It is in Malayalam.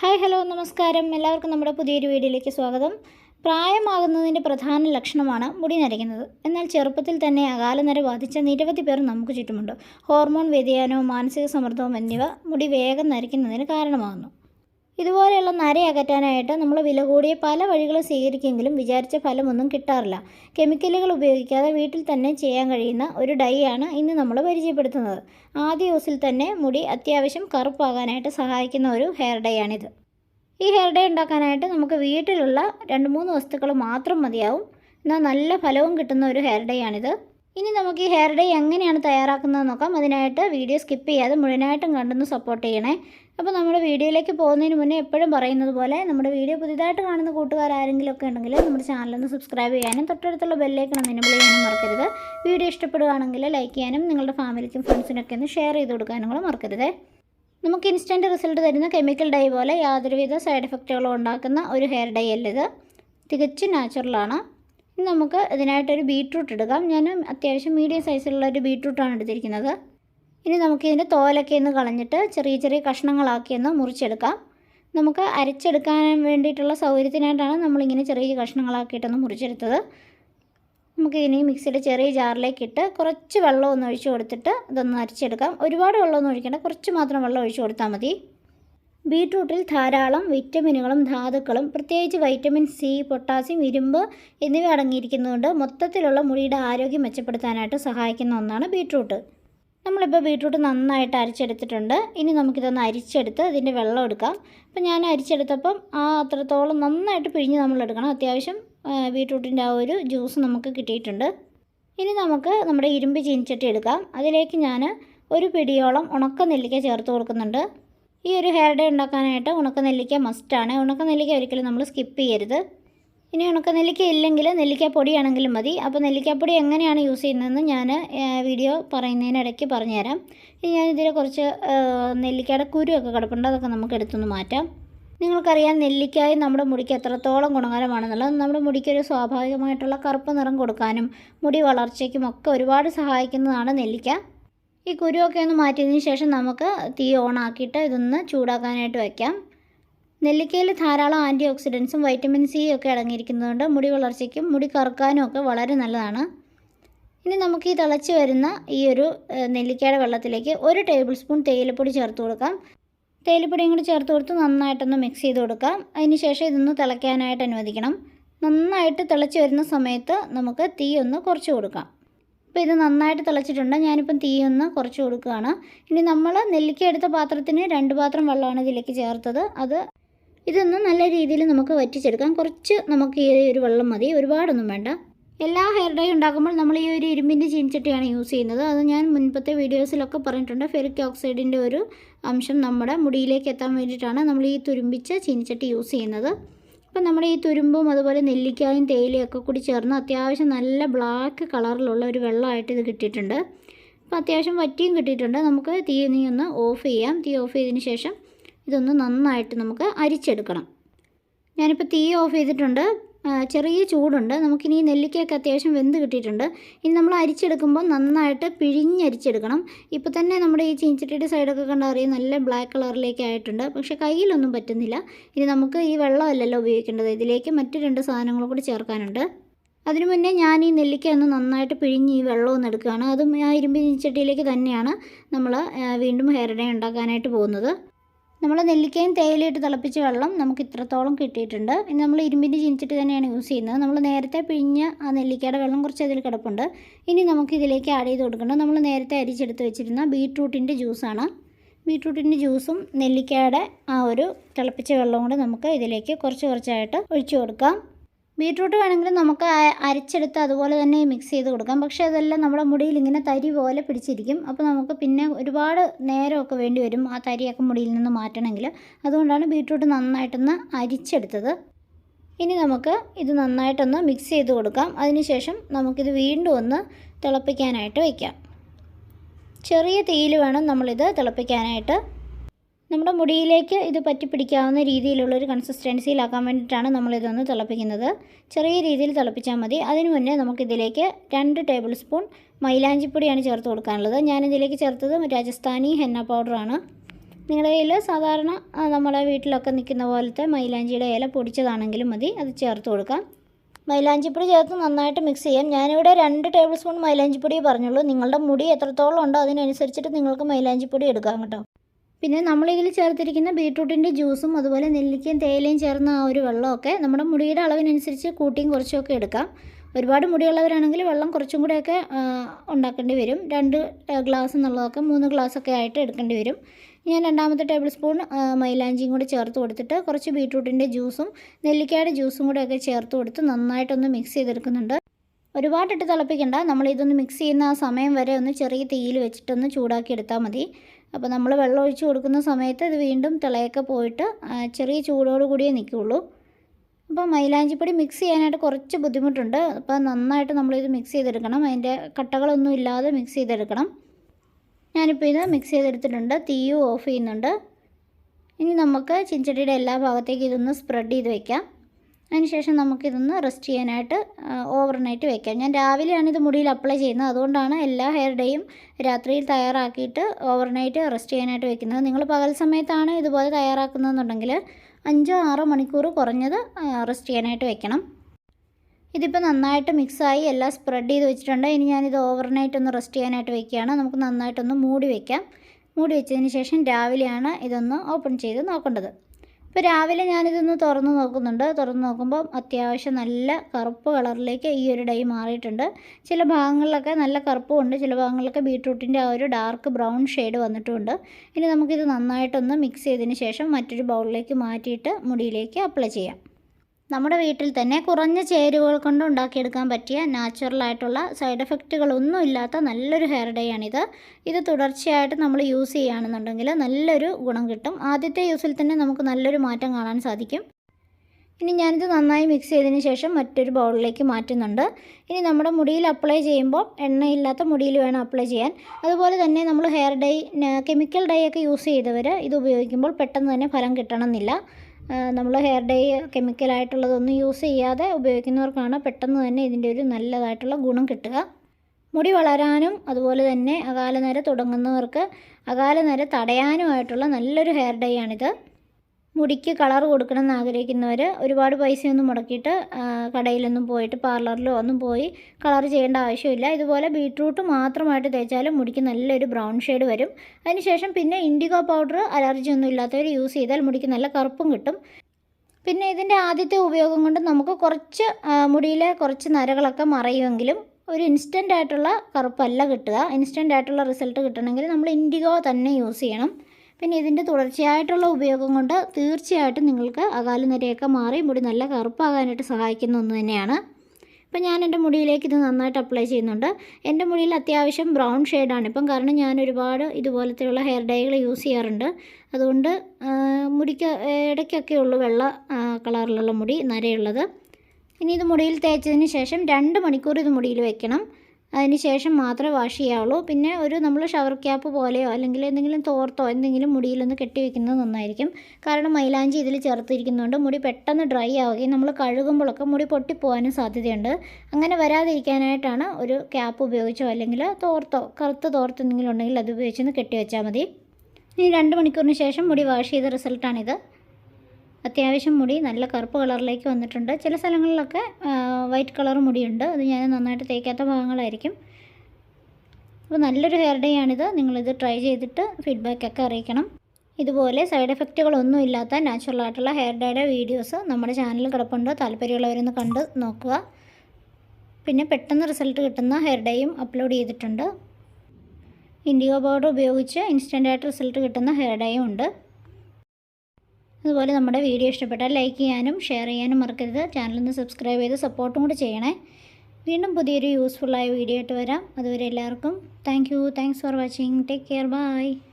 ഹായ് ഹലോ നമസ്കാരം. എല്ലാവർക്കും നമ്മുടെ പുതിയൊരു വീഡിയോയിലേക്ക് സ്വാഗതം. പ്രായമാകുന്നതിന്റെ പ്രധാന ലക്ഷണമാണ് മുടി നരയ്ക്കുന്നത്. എന്നാൽ ചെറുപ്പത്തിൽ തന്നെ അകാലനര ബാധിച്ച നിരവധി പേർ നമുക്ക് ചുറ്റുമുണ്ട്. ഹോർമോൺ വ്യതിയാനവും മാനസിക സമ്മർദ്ദവും എന്നിവ മുടി വേഗം നരയ്ക്കുന്നതിന് കാരണമാകുന്നു. ഇതുപോലെയുള്ള നര അകറ്റാനായിട്ട് നമ്മൾ വില കൂടിയ പല വഴികളും സ്വീകരിക്കുമെങ്കിലും വിചാരിച്ച ഫലമൊന്നും കിട്ടാറില്ല. കെമിക്കലുകൾ ഉപയോഗിക്കാതെ വീട്ടിൽ തന്നെ ചെയ്യാൻ കഴിയുന്ന ഒരു ഡൈ ആണ് ഇന്ന് നമ്മൾ പരിചയപ്പെടുത്തുന്നത്. ആദ്യ യൂസിൽ തന്നെ മുടി അത്യാവശ്യം കറുപ്പാകാനായിട്ട് സഹായിക്കുന്ന ഒരു ഹെയർ ഡൈ ആണിത്. ഈ ഹെയർ ഡൈ ഉണ്ടാക്കാനായിട്ട് നമുക്ക് വീട്ടിലുള്ള രണ്ട് മൂന്ന് വസ്തുക്കൾ മാത്രം മതിയാവും. എന്നാൽ നല്ല ഫലവും കിട്ടുന്ന ഒരു ഹെയർ ഡൈ ആണിത്. ഇനി നമുക്ക് ഈ ഹെയർ ഡൈ എങ്ങനെയാണ് തയ്യാറാക്കുന്നത് നോക്കാം. അതിനായിട്ട് വീഡിയോ സ്കിപ്പ് ചെയ്യാതെ മുഴുവനായിട്ടും കണ്ടൊന്ന് സപ്പോർട്ട് ചെയ്യണേ. അപ്പോൾ നമ്മുടെ വീഡിയോയിലേക്ക് പോകുന്നതിന് മുന്നേ എപ്പോഴും പറയുന്നത് പോലെ നമ്മുടെ വീഡിയോ പുതിയതായിട്ട് കാണുന്ന ഒക്കെ ഉണ്ടെങ്കിൽ നമ്മുടെ ചാനലൊന്ന് സബ്സ്ക്രൈബ് ചെയ്യാനും തൊട്ടടുത്തുള്ള ബെല്ലേക്കണം എനേബിൾ ചെയ്യാനും മറക്കരുത്. വീഡിയോ ഇഷ്ടപ്പെടുകയാണെങ്കിൽ ലൈക്ക് ചെയ്യാനും നിങ്ങളുടെ ഫാമിലിക്കും ഫ്രണ്ട്സിനൊക്കെ ഒന്ന് ഷെയർ ചെയ്ത് കൊടുക്കാനും കൂടെ മറക്കരുത്. നമുക്ക് ഇൻസ്റ്റന്റ് റിസൾട്ട് തരുന്ന കെമിക്കൽ ഡൈ പോലെ യാതൊരുവിധ സൈഡ് എഫക്റ്റുകളും ഉണ്ടാക്കുന്ന ഒരു ഹെയർ ഡൈ അല്ല ഇത്? തികച്ചും നാച്ചുറലാണ് നമുക്ക് ഇതിനായിട്ടൊരു ബീട്രൂട്ട് എടുക്കാം ഞാൻ അത്യാവശ്യം മീഡിയം സൈസിലുള്ള ഒരു ബീട്രൂട്ടാണ് എടുത്തിരിക്കുന്നത്. ഇനി നമുക്ക് ഇതിന്റെ തോലൊക്കെ ഒന്ന് കളഞ്ഞിട്ട് ചെറിയ ചെറിയ കഷ്ണങ്ങളാക്കി ഒന്ന് മുറിച്ചെടുക്കാം. നമുക്ക് അരച്ചെടുക്കാൻ വേണ്ടിയിട്ടുള്ള സൗകര്യത്തിനായിട്ടാണ് നമ്മളിങ്ങനെ ചെറിയ കഷ്ണങ്ങളാക്കിയിട്ടൊന്ന് മുറിച്ചെടുത്തത്. നമുക്ക് ഇനി മിക്സിയുടെ ചെറിയ ജാറിലേക്ക് ഇട്ട് കുറച്ച് വെള്ളം ഒന്ന് ഒഴിച്ച് കൊടുത്തിട്ട് ഇതൊന്ന് അരച്ചെടുക്കാം. ഒരുപാട് വെള്ളമൊന്നും ഒഴിക്കേണ്ട കുറച്ച് മാത്രം വെള്ളം ഒഴിച്ച് കൊടുത്താൽ മതി. ബീട്രൂട്ടിൽ ധാരാളം വിറ്റമിനുകളും ധാതുക്കളും പ്രത്യേകിച്ച് വൈറ്റമിൻ സി പൊട്ടാസ്യം ഇരുമ്പ് എന്നിവ അടങ്ങിയിരിക്കുന്നതുകൊണ്ട് മൊത്തത്തിലുള്ള മുടിയുടെ ആരോഗ്യം മെച്ചപ്പെടുത്താനായിട്ട് സഹായിക്കുന്ന ഒന്നാണ് ബീട്രൂട്ട്. നമ്മളിപ്പോൾ ബീട്രൂട്ട് നന്നായിട്ട് അരിച്ചെടുത്തിട്ടുണ്ട്. ഇനി നമുക്കിതൊന്ന് അരിച്ചെടുത്ത് ഇതിന്റെ വെള്ളം എടുക്കാം. അപ്പോൾ ഞാൻ അരിച്ചെടുത്തപ്പം ആ അത്രത്തോളം നന്നായിട്ട് പിഴിഞ്ഞ് നമ്മൾ എടുക്കണം. അത്യാവശ്യം ബീട്രൂട്ടിന്റെ ആ ഒരു ജ്യൂസ് നമുക്ക് കിട്ടിയിട്ടുണ്ട്. ഇനി നമുക്ക് നമ്മുടെ ഇരുമ്പ് ചീനിച്ചട്ടി എടുക്കാം. അതിലേക്ക് ഞാൻ ഒരു പിടിയോളം ഉണക്ക നെല്ലിക്ക ചേർത്ത് കൊടുക്കുന്നുണ്ട്. ഈ ഒരു ഹെയർ ഡേ ഉണ്ടാക്കാനായിട്ട് ഉണക്ക നെല്ലിക്ക മസ്റ്റാണ് ഉണക്ക നെല്ലിക്ക ഒരിക്കലും നമ്മൾ സ്കിപ്പ് ചെയ്യരുത്. ഇനി ഉണക്ക നെല്ലിക്ക ഇല്ലെങ്കിൽ നെല്ലിക്കാപ്പൊടിയാണെങ്കിലും മതി. അപ്പോൾ നെല്ലിക്കാപ്പൊടി എങ്ങനെയാണ് യൂസ് ചെയ്യുന്നതെന്ന് ഞാൻ വീഡിയോ പറയുന്നതിനിടയ്ക്ക് പറഞ്ഞുതരാം. ഇനി ഞാൻ ഇതിൽ കുറച്ച് നെല്ലിക്കയുടെ കുരുവൊക്കെ കിടപ്പുണ്ട് അതൊക്കെ നമുക്ക് എടുത്തൊന്ന് മാറ്റാം. നിങ്ങൾക്കറിയാം നെല്ലിക്കായി നമ്മുടെ മുടിക്ക് എത്രത്തോളം ഗുണകരമാണെന്നുള്ളത്. നമ്മുടെ മുടിക്കൊരു സ്വാഭാവികമായിട്ടുള്ള കറുപ്പ് നിറം കൊടുക്കാനും മുടി വളർച്ചയ്ക്കും ഒക്കെ ഒരുപാട് സഹായിക്കുന്നതാണ് നെല്ലിക്ക. ഈ കുരുവൊക്കെ ഒന്ന് മാറ്റിയതിന് ശേഷം നമുക്ക് തീ ഓണാക്കിയിട്ട് ഇതൊന്ന് ചൂടാക്കാനായിട്ട് വയ്ക്കാം. നെല്ലിക്കയിൽ ധാരാളം ആന്റി ഓക്സിഡൻസും വൈറ്റമിൻ സി ഒക്കെ അടങ്ങിയിരിക്കുന്നതുകൊണ്ട് മുടി വളർച്ചയ്ക്കും മുടി കറുക്കാനും ഒക്കെ വളരെ നല്ലതാണ്. ഇനി നമുക്ക് ഈ തിളച്ച് വരുന്ന ഈ ഒരു നെല്ലിക്കയുടെ വെള്ളത്തിലേക്ക് ഒരു ടേബിൾ സ്പൂൺ തേയിലപ്പൊടി ചേർത്ത് കൊടുക്കാം. തേയിലപ്പൊടിയും കൂടി ചേർത്ത് കൊടുത്ത് നന്നായിട്ടൊന്ന് മിക്സ് ചെയ്ത് കൊടുക്കാം. അതിന് ശേഷം ഇതൊന്ന് തിളയ്ക്കാനായിട്ട് അനുവദിക്കണം. നന്നായിട്ട് തിളച്ച് വരുന്ന സമയത്ത് നമുക്ക് തീ ഒന്ന് കുറച്ച് കൊടുക്കാം. അപ്പോൾ ഇത് നന്നായിട്ട് തിളച്ചിട്ടുണ്ട്. ഞാനിപ്പം തീ ഒന്ന് കുറച്ച് കൊടുക്കുകയാണ്. ഇനി നമ്മൾ നെല്ലിക്ക എടുത്ത പാത്രത്തിന് രണ്ട് പാത്രം വെള്ളമാണ് ഇതിലേക്ക് ചേർത്തത്. അത് ഇതൊന്ന് നല്ല രീതിയിൽ നമുക്ക് വറ്റിച്ചെടുക്കാം. കുറച്ച് നമുക്ക് ഈ ഒരു വെള്ളം മതി. ഒരുപാടൊന്നും വേണ്ട. എല്ലാ ഹെയർ ഡൈ ഉണ്ടാക്കുമ്പോൾ നമ്മൾ ഈ ഒരു ഇരുമ്പിന്റെ ചീനിച്ചട്ടിയാണ് യൂസ് ചെയ്യുന്നത്. അത് ഞാൻ മുൻപത്തെ വീഡിയോസിലൊക്കെ പറഞ്ഞിട്ടുണ്ട്. ഫെറിക് ഓക്സൈഡിന്റെ ഒരു അംശം നമ്മുടെ മുടിയിലേക്ക് എത്താൻ വേണ്ടിയിട്ടാണ് നമ്മൾ ഈ തുരുമ്പിച്ച ചീനിച്ചട്ടി യൂസ് ചെയ്യുന്നത്. അപ്പം നമ്മുടെ ഈ തുരുമ്പും അതുപോലെ നെല്ലിക്കായും തേയിലയും ഒക്കെ കൂടി ചേർന്ന് അത്യാവശ്യം നല്ല ബ്ലാക്ക് കളറിലുള്ള ഒരു വെള്ളമായിട്ട് ഇത് കിട്ടിയിട്ടുണ്ട്. അപ്പോൾ അത്യാവശ്യം വറ്റിയും കിട്ടിയിട്ടുണ്ട്. നമുക്ക് തീ നീ ഒന്ന് ഓഫ് ചെയ്യാം. തീ ഓഫ് ചെയ്തതിന് ശേഷം ഇതൊന്ന് നന്നായിട്ട് നമുക്ക് അരിച്ചെടുക്കണം. ഞാനിപ്പോൾ തീ ഓഫ് ചെയ്തിട്ടുണ്ട്. ചെറിയ ചൂടുണ്ട്. നമുക്കിനി നെല്ലിക്കയൊക്കെ അത്യാവശ്യം വെന്ത് കിട്ടിയിട്ടുണ്ട്. ഇനി നമ്മൾ അരിച്ചെടുക്കുമ്പോൾ നന്നായിട്ട് പിഴിഞ്ഞരിച്ചെടുക്കണം. ഇപ്പോൾ തന്നെ നമ്മുടെ ഈ ചീഞ്ചട്ടിയുടെ സൈഡൊക്കെ കണ്ടാൽ അറിയാം നല്ല ബ്ലാക്ക് കളറിലേക്ക് ആയിട്ടുണ്ട്. പക്ഷെ കയ്യിലൊന്നും പറ്റുന്നില്ല. ഇനി നമുക്ക് ഈ വെള്ളമല്ലല്ലോ ഉപയോഗിക്കേണ്ടത്. ഇതിലേക്ക് മറ്റു രണ്ട് സാധനങ്ങളും കൂടി ചേർക്കാനുണ്ട്. അതിനു മുന്നേ ഞാൻ ഈ നെല്ലിക്ക ഒന്ന് നന്നായിട്ട് പിഴിഞ്ഞ് ഈ വെള്ളം ഒന്ന് എടുക്കുകയാണ്. അതും ആ ഇരുമ്പ് ചീഞ്ചട്ടിയിലേക്ക് തന്നെയാണ് നമ്മൾ വീണ്ടും ഹെയർ ഡേ ഉണ്ടാക്കാനായിട്ട് പോകുന്നത്. നമ്മൾ നെല്ലിക്കയും തേയിലയിട്ട് തിളപ്പിച്ച വെള്ളം നമുക്ക് ഇത്രത്തോളം കിട്ടിയിട്ടുണ്ട്. ഇനി നമ്മൾ ഇരുമ്പിന്റെ ചീനിച്ചിട്ട് തന്നെയാണ് യൂസ് ചെയ്യുന്നത്. നമ്മൾ നേരത്തെ പിഴിഞ്ഞ ആ നെല്ലിക്കയുടെ വെള്ളം കുറച്ച് അതിൽ കിടപ്പുണ്ട്. ഇനി നമുക്ക് ഇതിലേക്ക് ആഡ് ചെയ്ത് കൊടുക്കേണ്ടത് നമ്മൾ നേരത്തെ അരിച്ചെടുത്ത് വെച്ചിരുന്ന ബീട്രൂട്ടിന്റെ ജ്യൂസാണ് ബീട്രൂട്ടിന്റെ ജ്യൂസും നെല്ലിക്കയുടെ ആ ഒരു തിളപ്പിച്ച വെള്ളവും കൂടെ നമുക്ക് ഇതിലേക്ക് കുറച്ച് കുറച്ചായിട്ട് ഒഴിച്ചു കൊടുക്കാം. ബീട്രൂട്ട് വേണമെങ്കിൽ നമുക്ക് അരച്ചെടുത്ത് അതുപോലെ തന്നെ മിക്സ് ചെയ്ത് കൊടുക്കാം. പക്ഷേ അതെല്ലാം നമ്മുടെ മുടിയിൽ ഇങ്ങനെ തരി പോലെ പിടിച്ചിരിക്കും. അപ്പോൾ നമുക്ക് പിന്നെ ഒരുപാട് നേരമൊക്കെ വേണ്ടി വരും ആ തരിയൊക്കെ മുടിയിൽ നിന്ന് മാറ്റണമെങ്കിൽ. അതുകൊണ്ടാണ് ബീട്രൂട്ട് നന്നായിട്ടൊന്ന് അരിച്ചെടുത്തത്. ഇനി നമുക്ക് ഇത് നന്നായിട്ടൊന്ന് മിക്സ് ചെയ്ത് കൊടുക്കാം. അതിനുശേഷം നമുക്കിത് വീണ്ടും ഒന്ന് തിളപ്പിക്കാനായിട്ട് വയ്ക്കാം. ചെറിയ തീയിൽ വേണം നമ്മളിത് തിളപ്പിക്കാനായിട്ട് നമ്മുടെ മുടിയിലേക്ക് ഇത് പറ്റിപ്പിടിക്കാവുന്ന രീതിയിലുള്ളൊരു കൺസിസ്റ്റൻസിയിലാക്കാൻ വേണ്ടിയിട്ടാണ് നമ്മളിതൊന്ന് തിളപ്പിക്കുന്നത്. ചെറിയ രീതിയിൽ തിളപ്പിച്ചാൽ മതി. അതിന് മുന്നേ നമുക്കിതിലേക്ക് രണ്ട് ടേബിൾ സ്പൂൺ മൈലാഞ്ചിപ്പൊടിയാണ് ചേർത്ത് കൊടുക്കാനുള്ളത്. ഞാനിതിലേക്ക് ചേർത്തത് രാജസ്ഥാനി ഹെന്ന പൗഡറാണ് നിങ്ങളുടെ കയ്യിൽ സാധാരണ നമ്മളെ വീട്ടിലൊക്കെ നിൽക്കുന്ന പോലത്തെ മൈലാഞ്ചിയുടെ ഇല പൊടിച്ചതാണെങ്കിലും മതി. അത് ചേർത്ത് കൊടുക്കാം. മൈലാഞ്ചിപ്പൊടി ചേർത്ത് നന്നായിട്ട് മിക്സ് ചെയ്യാം. ഞാനിവിടെ രണ്ട് ടേബിൾ സ്പൂൺ മൈലാഞ്ചിപ്പൊടി പറഞ്ഞുള്ളൂ. നിങ്ങളുടെ മുടി എത്രത്തോളം ഉണ്ടോ അതിനനുസരിച്ചിട്ട് നിങ്ങൾക്ക് മൈലാഞ്ചിപ്പൊടി എടുക്കാം കേട്ടോ. പിന്നെ നമ്മളിതിൽ ചേർത്തിരിക്കുന്ന ബീട്രൂട്ടിന്റെ ജ്യൂസും അതുപോലെ നെല്ലിക്കയും തേയിലയും ചേർന്ന ആ ഒരു വെള്ളമൊക്കെ നമ്മുടെ മുടിയുടെ അളവിനനുസരിച്ച് കൂട്ടിയും കുറച്ചുമൊക്കെ എടുക്കാം. ഒരുപാട് മുടിയുള്ളവരാണെങ്കിൽ വെള്ളം കുറച്ചും കൂടെയൊക്കെ ഉണ്ടാക്കേണ്ടി വരും. രണ്ട് ഗ്ലാസ് എന്നുള്ളതൊക്കെ മൂന്ന് ഗ്ലാസ്സൊക്കെ ആയിട്ട് എടുക്കേണ്ടി വരും. ഞാൻ രണ്ടാമത്തെ ടേബിൾ സ്പൂൺ മൈലാഞ്ചിയും കൂടി ചേർത്ത് കൊടുത്തിട്ട് കുറച്ച് ബീട്രൂട്ടിന്റെ ജ്യൂസും നെല്ലിക്കയുടെ ജ്യൂസും കൂടെയൊക്കെ ചേർത്ത് കൊടുത്ത് നന്നായിട്ടൊന്ന് മിക്സ് ചെയ്തെടുക്കുന്നുണ്ട്. ഒരുപാടിട്ട് തിളപ്പിക്കണ്ട. നമ്മൾ ഇതൊന്ന് മിക്സ് ചെയ്യുന്ന ആ സമയം വരെ ഒന്ന് ചെറിയ തീയിൽ വെച്ചിട്ടൊന്ന് ചൂടാക്കി എടുത്താൽ മതി. അപ്പോൾ നമ്മൾ വെള്ളം ഒഴിച്ച് കൊടുക്കുന്ന സമയത്ത് ഇത് വീണ്ടും തിളയൊക്കെ പോയിട്ട് ചെറിയ ചൂടോട് കൂടിയേ നിൽക്കുകയുള്ളൂ അപ്പോൾ മൈലാഞ്ചിപ്പൊടി മിക്സ് ചെയ്യാനായിട്ട് കുറച്ച് ബുദ്ധിമുട്ടുണ്ട്. അപ്പോൾ നന്നായിട്ട് നമ്മളിത് മിക്സ് ചെയ്തെടുക്കണം. അതിന്റെ കട്ടകളൊന്നും ഇല്ലാതെ മിക്സ് ചെയ്തെടുക്കണം. ഞാനിപ്പോൾ ഇത് മിക്സ് ചെയ്തെടുത്തിട്ടുണ്ട്. തീയും ഓഫ് ചെയ്യുന്നുണ്ട്. ഇനി നമുക്ക് ചിഞ്ചടിയുടെ എല്ലാ ഭാഗത്തേക്കും ഇതൊന്ന് സ്പ്രെഡ് ചെയ്ത് വെക്കാം. അതിനുശേഷം നമുക്കിതൊന്ന് റെസ്റ്റ് ചെയ്യാനായിട്ട് ഓവർനൈറ്റ് വയ്ക്കാം ഞാൻ രാവിലെയാണ് ഇത് മുടിയിൽ അപ്ലൈ ചെയ്യുന്നത്. അതുകൊണ്ടാണ് എല്ലാ ഹെയർ ഡേയും രാത്രിയിൽ തയ്യാറാക്കിയിട്ട് ഓവർനൈറ്റ് റെസ്റ്റ് ചെയ്യാനായിട്ട് വെക്കുന്നത്. നിങ്ങൾ പകൽ സമയത്താണ് ഇതുപോലെ തയ്യാറാക്കുന്നതെന്നുണ്ടെങ്കിൽ അഞ്ചോ ആറോ മണിക്കൂർ കുറഞ്ഞത് റെസ്റ്റ് ചെയ്യാനായിട്ട് വെക്കണം. ഇതിപ്പോൾ നന്നായിട്ട് മിക്സായി എല്ലാം സ്പ്രെഡ് ചെയ്ത് വെച്ചിട്ടുണ്ട്. ഇനി ഞാനിത് ഓവർനൈറ്റ് ഒന്ന് റെസ്റ്റ് ചെയ്യാനായിട്ട് വെക്കുകയാണ്. നമുക്ക് നന്നായിട്ടൊന്ന് മൂടി വയ്ക്കാം മൂടി വെച്ചതിന് ശേഷം രാവിലെയാണ് ഇതൊന്ന് ഓപ്പൺ ചെയ്ത് നോക്കേണ്ടത്. ഇപ്പോൾ രാവിലെ ഞാനിതൊന്ന് തുറന്ന് നോക്കുന്നുണ്ട്. തുറന്ന് നോക്കുമ്പോൾ അത്യാവശ്യം നല്ല കറുപ്പ് കളറിലേക്ക് ഈ ഒരു ഡൈ മാറിയിട്ടുണ്ട്. ചില ഭാഗങ്ങളിലൊക്കെ നല്ല കറുപ്പുമുണ്ട്. ചില ഭാഗങ്ങളിലൊക്കെ ബീട്രൂട്ടിന്റെ ആ ഒരു ഡാർക്ക് ബ്രൗൺ ഷെയ്ഡ് വന്നിട്ടുമുണ്ട് ഇനി നമുക്കിത് നന്നായിട്ടൊന്ന് മിക്സ് ചെയ്തതിന് ശേഷം മറ്റൊരു ബൗളിലേക്ക് മാറ്റിയിട്ട് മുടിയിലേക്ക് അപ്ലൈ ചെയ്യാം. നമ്മുടെ വീട്ടിൽ തന്നെ കുറഞ്ഞ ചേരുവകൾ കൊണ്ട് ഉണ്ടാക്കിയെടുക്കാൻ പറ്റിയ നാച്ചുറലായിട്ടുള്ള സൈഡ് എഫക്റ്റുകളൊന്നും ഇല്ലാത്ത നല്ലൊരു ഹെയർ ഡേ ആണിത്. ഇത് തുടർച്ചയായിട്ട് നമ്മൾ യൂസ് ചെയ്യുകയാണെന്നുണ്ടെങ്കിൽ നല്ലൊരു ഗുണം കിട്ടും. ആദ്യത്തെ യൂസിൽ തന്നെ നമുക്ക് നല്ലൊരു മാറ്റം കാണാൻ സാധിക്കും. ഇനി ഞാനിത് നന്നായി മിക്സ് ചെയ്തതിന് ശേഷം മറ്റൊരു ബൗളിലേക്ക് മാറ്റുന്നുണ്ട്. ഇനി നമ്മുടെ മുടിയിൽ അപ്ലൈ ചെയ്യുമ്പോൾ എണ്ണയില്ലാത്ത മുടിയിൽ വേണം അപ്ലൈ ചെയ്യാൻ. അതുപോലെ തന്നെ നമ്മൾ ഹെയർ ഡൈ കെമിക്കൽ ഡൈ ഒക്കെ യൂസ് ചെയ്തവർ ഇത് ഉപയോഗിക്കുമ്പോൾ പെട്ടെന്ന് തന്നെ ഫലം കിട്ടണമെന്നില്ല. നമ്മൾ ഹെയർ ഡൈ കെമിക്കലായിട്ടുള്ളതൊന്നും യൂസ് ചെയ്യാതെ ഉപയോഗിക്കുന്നവർക്കാണ് പെട്ടെന്ന് തന്നെ ഇതിന്റെ ഒരു നല്ലതായിട്ടുള്ള ഗുണം കിട്ടുക. മുടി വളരാനും അതുപോലെ തന്നെ അകാലനര തുടങ്ങുന്നവർക്ക് അകാലനര തടയാനുമായിട്ടുള്ള നല്ലൊരു ഹെയർ ഡൈ ആണിത്. മുടിക്ക് കളർ കൊടുക്കണം എന്ന് ആഗ്രഹിക്കുന്നവർ ഒരുപാട് പൈസയൊന്നും മുടക്കിയിട്ട് കടയിലൊന്നും പോയിട്ട് പാർലറിലോ ഒന്നും പോയി കളർ ചെയ്യേണ്ട ആവശ്യമില്ല. ഇതുപോലെ ബീട്രൂട്ട് മാത്രമായിട്ട് തേച്ചാലും മുടിക്ക് നല്ലൊരു ബ്രൗൺ ഷെയ്ഡ് വരും. അതിനുശേഷം പിന്നെ ഇൻഡിഗോ പൗഡർ അലർജി ഒന്നും ഇല്ലാത്തവർ യൂസ് ചെയ്താൽ മുടിക്ക് നല്ല കറുപ്പും കിട്ടും. പിന്നെ ഇതിന്റെ ആദ്യത്തെ ഉപയോഗം കൊണ്ട് നമുക്ക് കുറച്ച് മുടിയിലെ കുറച്ച് നരകളൊക്കെ മറയുമെങ്കിലും ഒരു ഇൻസ്റ്റന്റ് ആയിട്ടുള്ള കറുപ്പല്ല കിട്ടുക. ഇൻസ്റ്റന്റ് ആയിട്ടുള്ള റിസൾട്ട് കിട്ടണമെങ്കിൽ നമ്മൾ ഇൻഡിഗോ തന്നെ യൂസ് ചെയ്യണം. പിന്നെ ഇതിന്റെ തുടർച്ചയായിട്ടുള്ള ഉപയോഗം കൊണ്ട് തീർച്ചയായിട്ടും നിങ്ങൾക്ക് അകാലനരയൊക്കെ മാറി മുടി നല്ല കറുപ്പാകാനായിട്ട് സഹായിക്കുന്ന ഒന്ന് തന്നെയാണ്. ഇപ്പം ഞാൻ എന്റെ മുടിയിലേക്ക് ഇത് നന്നായിട്ട് അപ്ലൈ ചെയ്യുന്നുണ്ട്. എന്റെ മുടിയിൽ അത്യാവശ്യം ബ്രൗൺ ഷെയ്ഡാണ് ഇപ്പം കാരണം ഞാൻ ഒരുപാട് ഇതുപോലത്തെയുള്ള ഹെയർ ഡൈകൾ യൂസ് ചെയ്യാറുണ്ട്. അതുകൊണ്ട് മുടിക്ക് ഇടയ്ക്കൊക്കെ ഉള്ളൂ വെള്ള കളറിലുള്ള മുടി നരയുള്ളത്. ഇനി ഇത് മുടിയിൽ തേച്ചതിന് ശേഷം രണ്ട് മണിക്കൂർ ഇത് മുടിയിൽ വെക്കണം. ശേഷം മാത്രമേ വാഷ് ചെയ്യാവുള്ളൂ. പിന്നെ ഒരു നമ്മൾ ഷവർ ക്യാപ്പ് പോലെയോ അല്ലെങ്കിൽ എന്തെങ്കിലും തോർത്തോ എന്തെങ്കിലും മുടിയിലൊന്ന് കെട്ടി വെക്കുന്നത് നന്നായിരിക്കും. കാരണം മൈലാഞ്ചി ഇതിൽ ചേർത്തിരിക്കുന്നതുകൊണ്ട് മുടി പെട്ടെന്ന് ഡ്രൈ ആവുകയും നമ്മൾ കഴുകുമ്പോഴൊക്കെ മുടി പൊട്ടിപ്പോകാനും സാധ്യതയുണ്ട്. അങ്ങനെ വരാതിരിക്കാനായിട്ടാണ് ഒരു ക്യാപ്പ് ഉപയോഗിച്ചോ അല്ലെങ്കിൽ തോർത്തോ കറുത്ത തോർത്ത് എന്തെങ്കിലും ഉണ്ടെങ്കിൽ അത് ഉപയോഗിച്ചൊന്ന് കെട്ടി വെച്ചാൽ മതി. ഇനി രണ്ട് മണിക്കൂറിന് ശേഷം മുടി വാഷ് ചെയ്ത റിസൾട്ടാണിത് അത്യാവശ്യം മുടി നല്ല കറുപ്പ് കളറിലേക്ക് വന്നിട്ടുണ്ട്. ചില സ്ഥലങ്ങളിലൊക്കെ വൈറ്റ് കളർ മുടിയുണ്ട്. അത് ഞാൻ നന്നായിട്ട് തേക്കാത്ത ഭാഗങ്ങളായിരിക്കും. അപ്പോൾ നല്ലൊരു ഹെയർ ഡേ ആണിത്. നിങ്ങളിത് ട്രൈ ചെയ്തിട്ട് ഫീഡ്ബാക്കൊക്കെ അറിയിക്കണം. ഇതുപോലെ സൈഡ് എഫക്റ്റുകളൊന്നും ഇല്ലാത്ത നാച്ചുറൽ ആയിട്ടുള്ള ഹെയർ ഡേയുടെ വീഡിയോസ് നമ്മുടെ ചാനലിൽ കിടപ്പുണ്ട്. താല്പര്യമുള്ളവരൊന്ന് കണ്ട് നോക്കുക. പിന്നെ പെട്ടെന്ന് റിസൾട്ട് കിട്ടുന്ന ഹെയർ ഡേയും അപ്ലോഡ് ചെയ്തിട്ടുണ്ട്. ഇൻഡിഗോ പൗഡർ ഉപയോഗിച്ച് ഇൻസ്റ്റന്റായിട്ട് റിസൾട്ട് കിട്ടുന്ന ഹെയർ ഡേയും ഉണ്ട്. അതുപോലെ നമ്മുടെ വീഡിയോ ഇഷ്ടപ്പെട്ടാൽ ലൈക്ക് ചെയ്യാനും ഷെയർ ചെയ്യാനും മറക്കരുത്. ചാനലൊന്ന് സബ്സ്ക്രൈബ് ചെയ്ത് സപ്പോർട്ടും കൂടി ചെയ്യണേ. വീണ്ടും പുതിയൊരു യൂസ്ഫുള്ളായ വീഡിയോ ആയിട്ട് വരാം. അതുവരെ എല്ലാവർക്കും thank you thanks for watching take care bye